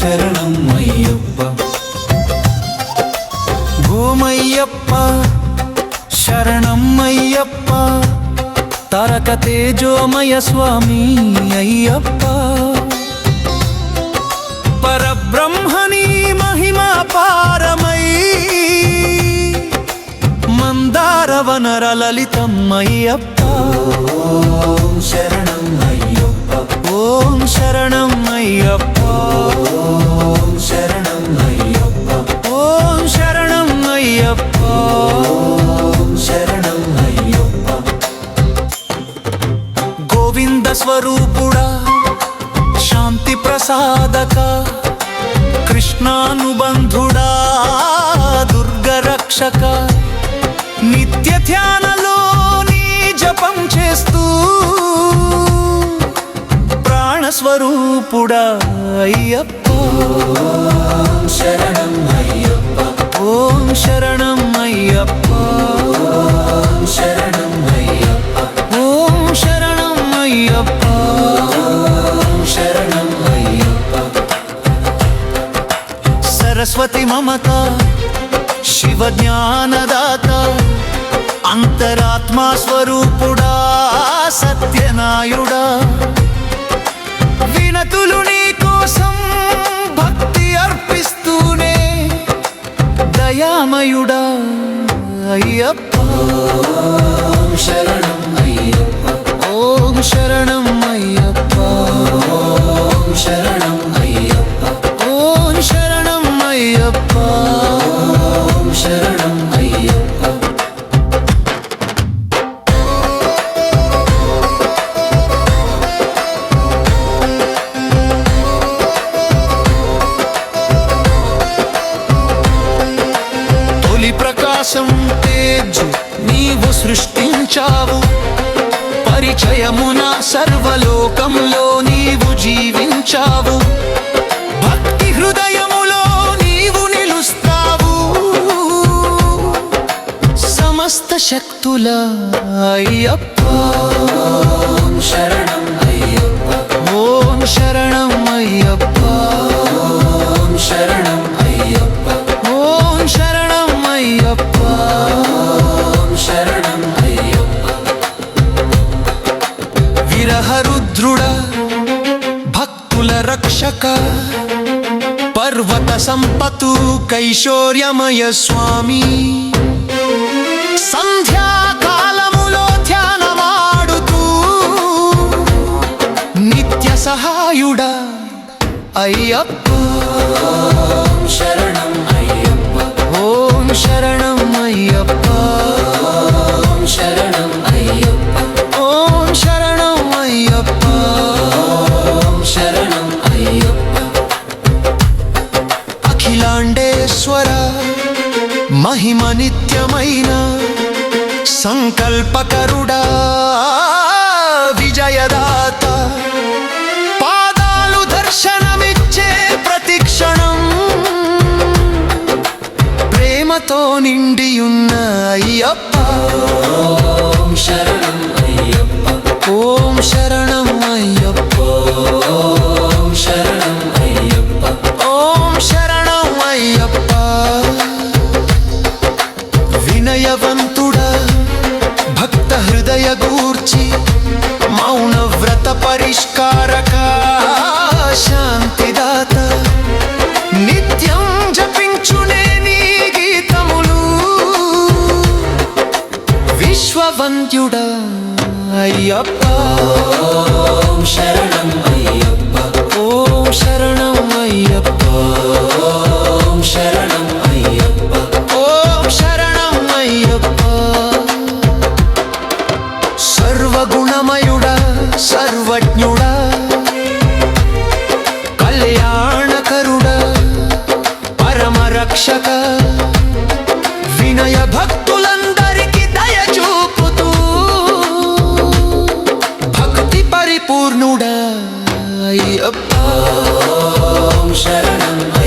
శరణం అయ్యప్ప. భూమయ్యప్ప శరణం అయ్యప్ప తరక తేజోమయ స్వామి అయ్యప్ప. పరబ్రహ్మని మహిమా పారమై మందారవనర అయ్యప్ప. శరణం ఓం శరణం అయ్యప్ప. ఓం శరణం అయ్యప్ప. ఓం శరణం అయ్యప్ప. ఓం శరణం అయ్యప్ప. గోవింద స్వరూపుడా శాంతి ప్రసాదక కృష్ణానుబంధుడా దుర్గరక్షక నిత్య ధ్యానలో ప్రాణస్వరూపుడా అయ్యప్ప. ఓం శరణం అయ్యప్ప. ఓం శరణం అయ్యప్ప. శరణం అయ్యప్ప. ఓం శరణం అయ్యప్ప. శరణం అయ్యప్ప. సరస్వతి మమత శివ జ్ఞానదాత అంతరాత్మా స్వరూపుడా సత్యనాయుడా. వినతులు నీ కోసం భక్తి అర్పిస్తూనే దయామయుడా అయ్యప్ప. ఓం శరణం అయ్యప్ప. ఓం శరణం అయ్యప్ప. శరణం ప్రకాశం తేజ్ నీవు సృష్టించావు. పరిచయమున సర్వలోకంలో నీవు జీవించావు. భక్తి హృదయములో నీవు నిలుస్తావు. సమస్త శక్తుల అయ్యప్ప పర్వత సంపతు కైశోర్యమయ స్వామి. సంధ్యాకాలములో ధ్యానమాడుతూ నిత్య సహాయుడా అయ్యప్ప. ఓం శరణం అయ్యప్ప. ఓం శరణం అయ్యప్ప. అఖిలాండేశ్వర మహిమ నిత్యమైన సంకల్పకరుడా విజయదాత. పాదాలు దర్శనమిచ్చే ప్రతిక్షణం ప్రేమతో నిండియున్న అయ్యప్ప. వినయవంతుడా భక్త హృదయ గూర్చి మౌన వ్రత పరిష్కారక శాంతిదాత. నిత్యం జపించునే నీ గీతములు. విశ్వవంత్యుడా అయ్యప్ప. ఓం శరణం అయ్యప్ప. ఓం శరణం అయ్యప్ప. రక్షక. వినయ భక్తులందరికీ దయ చూపుతూ భక్తి పరిపూర్ణుడా అయ్యప్ప శరణమ్మ.